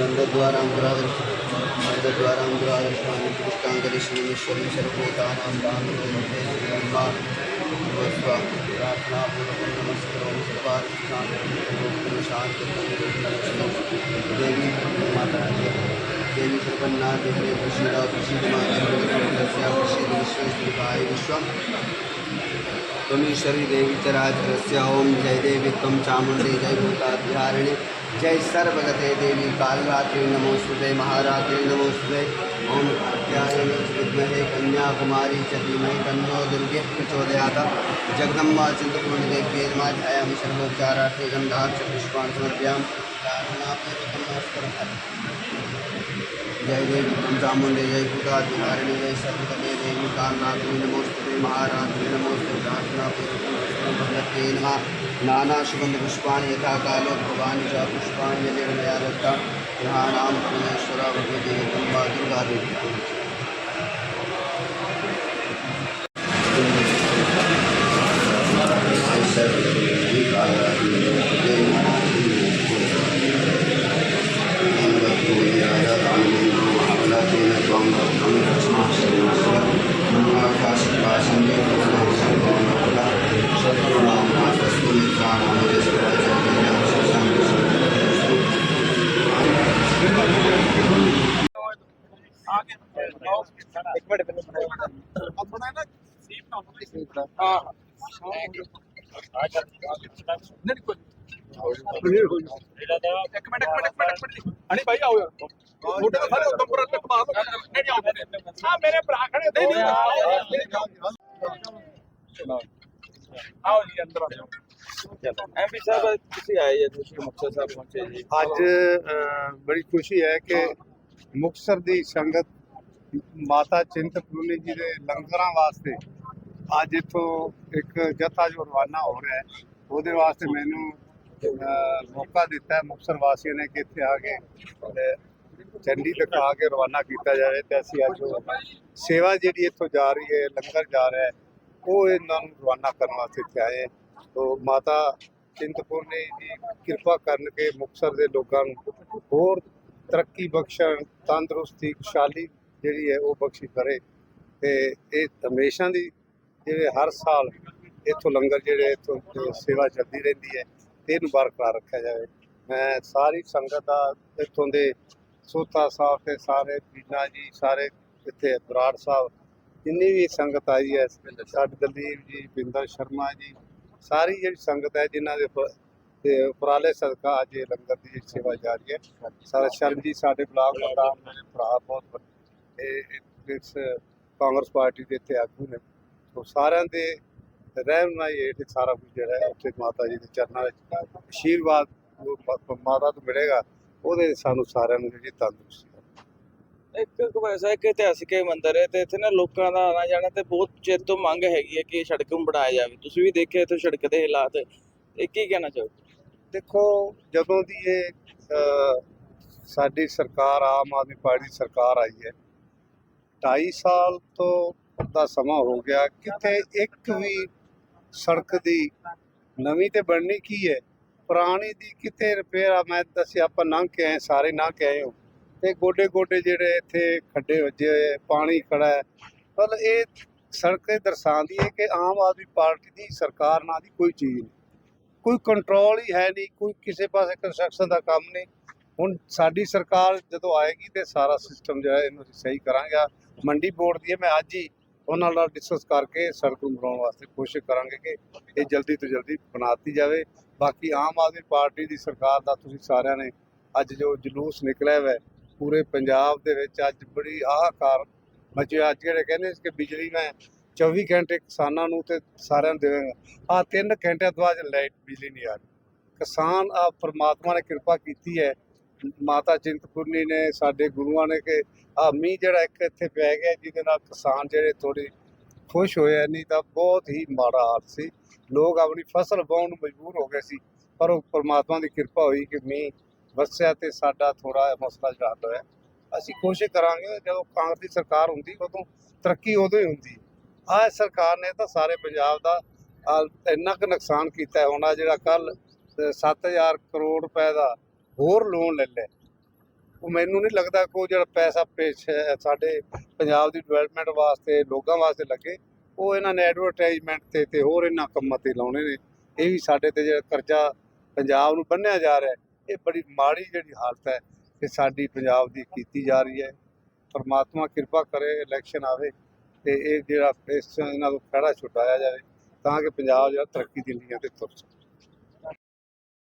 मदद्वारां दुरादर्श मदद्वारां दुरादर्शानि पुष्टाङ्गलिश्वरीश्वरी सर्वभूतानां दानोपते श्रीरङ्गा भगवत्वा प्रार्थनापूर्वकं नमस्करोमि सर्वार्थान् शान्ति देवी माता देवी प्रपन्ना देवी प्रसीदा प्रसीदमा देवी प्रसीद विश्वेश्वराय विश्वम् त्वमीश्वरी देवी च राजरस्य ॐ जय देवी त्वं चामुण्डी जय भूतातिहारिणि जय सर्वगते देवी कालरात्रि नमोस्तुते महारात्रि नमोस्तुते ॐ कात्यायनी च विद्महे कन्याकुमारी च धीमहि तन्नो दुर्गे प्रचोदयात् जगदम्बा चिन्तपूर्णदेव्ये नमः ध्यायामि सर्वोपचारार्थे गन्धार्च पुष्पान् समर्पयामि جی جی پنچا می پوٹا دن جی سب کل کالنا نموست مہاراجن نموستی نانا سکند پان یارکود چاہان گھارا رام پہلے بگا د ਨਹੀਂ ਕੋਈ ਕਲੀਅਰ ਹੋ ਜਾ ਇੱਕ ਮਿੰਟ ਇੱਕ ਮਿੰਟ ਇੱਕ ਮਿੰਟ, ਇੱਕ ਮਿੰਟ। ਅਣੀ ਭਾਈ ਆਓ ਯਾਰ। ਛੋਟੇ ਤਾਂ ਸਾਰੇ ਉਦੋਂ ਪਰ ਤੇ ਪਾ ਦੋ। ਨਹੀਂ ਆਉਂਦੇ ਆ ਮੇਰੇ ਭਰਾ ਖੜੇ ਨਹੀਂ ਨਹੀਂ ਆਓ ਜੀ ਅੰਦਰ ਆ ਜਾਓ। ਐਮਪੀ ਸਾਹਿਬ ਤੁਸੀਂ ਆਏ ਜੀ ਤੁਸੀਂ ਮੁਕਤਸਰ ਸਾਹਿਬ ਪਹੁੰਚੇ ਜੀ। ਅੱਜ ਬੜੀ ਖੁਸ਼ੀ ਹੈ ਕਿ ਮੁਕਤਸਰ ਦੀ ਸੰਗਤ ਮਾਤਾ ਚਿੰਤਪੂਰਨੀ ਜੀ ਦੇ ਲੰਗਰਾਂ ਵਾਸਤੇ ਅੱਜ ਇੱਥੋਂ ਇੱਕ ਜਥਾ ਜੋ ਰਵਾਨਾ ਹੋ ਰਿਹਾ ਹੈ। ਉਹਦੇ ਵਾਸਤੇ ਮੈਨੂੰ ਮੌਕਾ ਦਿੱਤਾ ਹੈ ਮੁਕਤਸਰ ਵਾਸੀਆਂ ਨੇ ਕਿ ਇੱਥੇ ਆ ਕੇ ਅ, ਝੰਡੀ ਦਿਖਾ ਕੇ ਰਵਾਨਾ ਕੀਤਾ ਜਾਵੇ ਤੇ ਅਸੀਂ ਅੱਜ ਸੇਵਾ ਜਿਹੜੀ ਇੱਥੋਂ ਜਾ ਰਹੀ ਹੈ ਲੰਗਰ ਜਾ ਰਿਹਾ ਹੈ ਉਹ ਇਹਨਾਂ ਨੂੰ ਰਵਾਨਾ ਕਰਨ ਵਾਸਤੇ ਇੱਥੇ ਆਏ ਹਾਂ। ਤੋ ਮਾਤਾ ਚਿੰਤਪੂਰਨੀ ਜੀ ਕਿਰਪਾ ਕਰਨ ਕੇ ਮੁਕਤਸਰ ਦੇ ਲੋਕਾਂ ਨੂੰ। ਹੋਰ ਤਰੱਕੀ ਬਖਸ਼ਣ ਤੰਦਰੁਸਤੀ ਖੁਸ਼ਹਾਲੀ ਜਿਹੜੀ ਹੈ ਉਹ ਬਖਸ਼ੀ ਕਰੇ। ਤੇ ਇਹ ਹਮੇਸ਼ਾ ਦੀ ਜਿਹੜੇ ਹਰ ਸਾਲ ਇੱਥੋਂ ਲੰਗਰ ਜਿਹੜੇ ਇੱਥੋਂ ਸੇਵਾ ਚੱਲਦੀ ਰਹਿੰਦੀ ਹੈ। ਤੇ ਇਹਨੂੰ ਬਰਕਰਾਰ ਰੱਖਿਆ ਜਾਵੇ। ਮੈਂ ਸਾਰੀ ਸੰਗਤ ਦਾ ਇੱਥੋਂ ਦੇ ਸੋਤਾ ਸਾਹਿਬ ਤੇ ਸਾਰੇ ਬੀਨਾ ਜੀ, ਸਾਰੇ ਇੱਥੇ ਬਰਾੜ ਸਾਹਿਬ, ਜਿੰਨੀ ਵੀ ਸੰਗਤ ਆਈ ਹੈ, ਸਾਡੇ ਦਲਦੀਪ ਜੀ, ਬਿੰਦਰ ਸ਼ਰਮਾ ਜੀ, ਸਾਰੀ ਜਿਹੜੀ ਸੰਗਤ ਹੈ, ਜਿਨ੍ਹਾਂ ਦੇ ਤੇ ਉਪਰਾਲੇ ਸਦਕਾ ਅੱਜ ਇਹ ਲੰਗਰ ਦੀ ਜਿਹੜੀ ਸੇਵਾ ਜਾਰੀ ਹੈ। ਸਾਰਾ ਸ਼ਰਮ ਜੀ, ਸਾਡੇ ਬਲਾਕ ਪ੍ਰਧਾਨ ਮੇਰੇ ਭਰਾ ਬਹੁਤ ਵੱਡੇ ਇਹ- ਇਸ ਕਾਂਗਰਸ ਪਾਰਟੀ ਦੇ ਇੱਥੇ ਆਗੂ ਨੇ। ਉਹ ਸਾਰਿਆਂ ਦੇ ਰਹਿਨਮਾਈ ਹੇਠ ਇਹ ਸਾਰਾ ਕੁਝ ਜਿਹੜਾ ਹੈ ਉੱਥੇ ਮਾਤਾ ਜੀ ਦੇ ਚਰਨਾਂ ਵਿੱਚ ਆਸ਼ੀਰਵਾਦ ਮਾਤਾ ਤੋਂ ਮਿਲੇਗਾ ਉਹਦੇ ਸਾਨੂੰ ਸਾਰਿਆਂ ਨੂੰ ਜਿਹੜੀ ਤੰਦਰੁਸਤੀ ਇੱਕ ਵੈਸਾ ਇੱਕ ਇਤਿਹਾਸਿਕ ਮੰਦਿਰ ਹੈ ਤੇ ਇੱਥੇ ਨਾ ਲੋਕਾਂ ਦਾ ਆਣਾ ਜਾਣਾ ਤੇ ਬਹੁਤ ਚਿਰ ਤੋਂ ਮੰਗ ਹੈਗੀ ਹੈ ਕਿ ਇਹ ਸੜਕ ਨੂੰ ਬਣਾਇਆ ਜਾਵੇ। ਤੁਸੀਂ ਵੀ ਦੇਖਿਆ ਇੱਥੇ ਸੜਕ ਦੇ ਹਾਲਾਤ ਇਹ ਕੀ ਕਹਿਣਾ ਚਾਹੋਗੇ? ਦੇਖੋ ਜਦੋਂ ਦੀ ਇਹ ਸਾਡੀ ਸਰਕਾਰ ਆਮ ਆਦਮੀ ਪਾਰਟੀ ਦੀ ਸਰਕਾਰ ਆਈ ਹੈ 2.5 ਸਾਲ ਤੋਂ ਦਾ ਸਮਾਂ ਹੋ ਗਿਆ ਕਿਤੇ ਇੱਕ ਵੀ ਸੜਕ ਦੀ ਨਵੀਂ ਤੇ ਬਣਨੀ ਕੀ ਹੈ? ਪੁਰਾਣੀ ਦੀ ਕਿਤੇ ਰਿਪੇਅਰ ਆ, ਮੈਂ ਦੱਸਿਆ ਆਪਾਂ ਲੰਘ ਕੇ ਆਏ, ਸਾਰੇ ਲੰਘ ਕੇ ਆਏ ਹੋ। ਤੇ ਗੋਡੇ ਗੋਡੇ ਜਿਹੜੇ ਇੱਥੇ ਖੱਡੇ ਵੱਜੇ ਹੋਏ ਪਾਣੀ ਖੜਾ ਹੈ। ਮਤਲਬ ਇਹ ਸੜਕ ਇਹ ਦਰਸਾਉਂਦੀ ਹੈ ਕਿ ਆਮ ਆਦਮੀ ਪਾਰਟੀ ਦੀ ਸਰਕਾਰ ਨਾਲ ਦੀ ਕੋਈ ਚੀਜ਼ ਨਹੀਂ। ਕੋਈ ਕੰਟਰੋਲ ਹੀ ਹੈ ਨਹੀਂ, ਕੋਈ ਕਿਸੇ ਪਾਸੇ ਕੰਸਟਰਕਸ਼ਨ ਦਾ ਕੰਮ ਨਹੀਂ। ਹੁਣ ਸਾਡੀ ਸਰਕਾਰ ਜਦੋਂ ਆਏਗੀ ਤੇ ਸਾਰਾ ਸਿਸਟਮ ਜਿਹੜਾ ਇਹਨੂੰ ਅਸੀਂ ਸਹੀ ਕਰਾਂਗੇ। ਮੰਡੀ ਬੋਰਡ ਦੀ ਹੈ, ਮੈਂ ਅੱਜ ਹੀ ਉਹਨਾਂ ਨਾਲ ਡਿਸਕਸ ਕਰਕੇ ਸੜਕ ਨੂੰ ਬਣਾਉਣ ਵਾਸਤੇ ਕੋਸ਼ਿਸ਼ ਕਰਾਂਗੇ ਕਿ ਇਹ ਜਲਦੀ ਤੋਂ ਜਲਦੀ ਬਣਾਤੀ ਜਾਵੇ। ਬਾਕੀ ਆਮ ਆਦਮੀ ਪਾਰਟੀ ਦੀ ਸਰਕਾਰ ਦਾ ਤੁਸੀਂ ਸਾਰਿਆਂ ਨੇ ਅੱਜ ਜੋ ਜਲੂਸ ਨਿਕਲਿਆ ਹੋਇਆ ਹੈ, ਪੂਰੇ ਪੰਜਾਬ ਦੇ ਵਿੱਚ ਅੱਜ ਬੜੀ ਹਾਹਾਕਾਰ ਮਚਿਆ ਅੱਜ ਜਿਹੜੇ ਕਹਿੰਦੇ ਸੀ ਕਿ ਬਿਜਲੀ ਮੈਂ 24 ਘੰਟੇ ਕਿਸਾਨਾਂ ਨੂੰ ਤੇ ਸਾਰਿਆਂ ਨੂੰ ਦੇਵਾਂਗਾ। ਆ 3 ਘੰਟਿਆਂ ਤੋਂ ਬਾਅਦ ਲਾਈਟ ਬਿਜਲੀ ਨਹੀਂ ਆ ਰਹੀ। ਕਿਸਾਨ ਆ ਪ੍ਰਮਾਤਮਾ ਨੇ ਕਿਰਪਾ ਕੀਤੀ ਹੈ ਮਾਤਾ ਚਿੰਤਪੁਰਨੀ ਨੇ, ਸਾਡੇ ਗੁਰੂਆਂ ਨੇ ਕਿ ਆ ਮੀਂਹ ਜਿਹੜਾ ਇੱਕ ਇੱਥੇ ਪੈ ਗਿਆ, ਜਿਹਦੇ ਨਾਲ ਕਿਸਾਨ ਜਿਹੜੇ ਥੋੜੀ ਖੁਸ਼ ਹੋਏ ਨਹੀਂ ਤਾਂ ਬਹੁਤ ਹੀ ਮਾੜਾ ਹਾਲ ਸੀ। ਲੋਕ ਆਪਣੀ ਫਸਲ ਵਾਹੁਣ ਨੂੰ ਮਜਬੂਰ ਹੋ ਗਏ ਸੀ, ਪਰ ਉਹ ਪਰਮਾਤਮਾ ਦੀ ਕਿਰਪਾ ਹੋਈ ਕਿ ਮੀਂਹ ਵਸਿਆ ਤੇ ਸਾਡਾ ਥੋੜਾ ਮਸਲਾ ਜਿਹੜਾ ਹੋਇਆ। ਅਸੀਂ ਕੋਸ਼ਿਸ਼ ਕਰਾਂਗੇ, ਜਦੋਂ ਕਾਂਗਰਸ ਦੀ ਸਰਕਾਰ ਹੁੰਦੀ, ਉਦੋਂ ਤਰੱਕੀ ਉਦੋਂ ਹੀ ਹੁੰਦੀ। ਆਹ ਸਰਕਾਰ ਨੇ ਤਾਂ ਸਾਰੇ ਪੰਜਾਬ ਦਾ ਇੰਨਾ ਕੁ ਨੁਕਸਾਨ ਕੀਤਾ ਹੈ ਹੁਣ ਆਹ ਜਿਹੜਾ ਕੱਲ 7000 ਕਰੋੜ ਰੁਪਏ ਦਾ ਹੋਰ ਲੋਨ ਲੈ ਲੈ। ਉਹ ਮੈਨੂੰ ਨਹੀਂ ਲੱਗਦਾ ਕਿ ਉਹ ਜਿਹੜਾ ਪੈਸਾ ਪੇਸ਼ ਸਾਡੇ ਪੰਜਾਬ ਦੀ ਡਿਵੈਲਪਮੈਂਟ ਵਾਸਤੇ, ਲੋਕਾਂ ਵਾਸਤੇ ਲੱਗੇ, ਉਹ ਇਹਨਾਂ ਨੇ ਐਡਵਰਟਾਈਜ਼ਮੈਂਟ ਤੇ ਤੇ ਹੋਰ ਇਹਨਾਂ ਕੰਮਾਂ ਤੇ ਲਾਉਣੇ ਨੇ। ਇਹ ਵੀ ਸਾਡੇ ਤੇ ਜਿਹੜਾ ਕਰਜ਼ਾ ਪੰਜਾਬ ਨੂੰ ਬੰਨਿਆ ਜਾ ਰਿਹਾ ਇਹ ਬੜੀ ਮਾੜੀ ਜਿਹੜੀ ਹਾਲਤ ਹੈ ਕਿ ਸਾਡੀ ਪੰਜਾਬ ਦੀ ਕੀਤੀ ਜਾ ਰਹੀ ਹੈ। ਪਰਮਾਤਮਾ ਕਿਰਪਾ ਕਰੇ ਇਲੈਕਸ਼ਨ ਆਵੇ ਤੇ ਇਹ ਜਿਹੜਾ ਇਸ ਇਹਨਾਂ ਨੂੰ ਖੜਾ ਛੁਟਾਇਆ ਜਾਵੇ ਤਾਂ ਕਿ ਪੰਜਾਬ ਜਿਹੜਾ ਤਰੱਕੀ ਦੀ ਲੀਹਾਂ ਤੇ ਤੁਰ ਸਕੇ।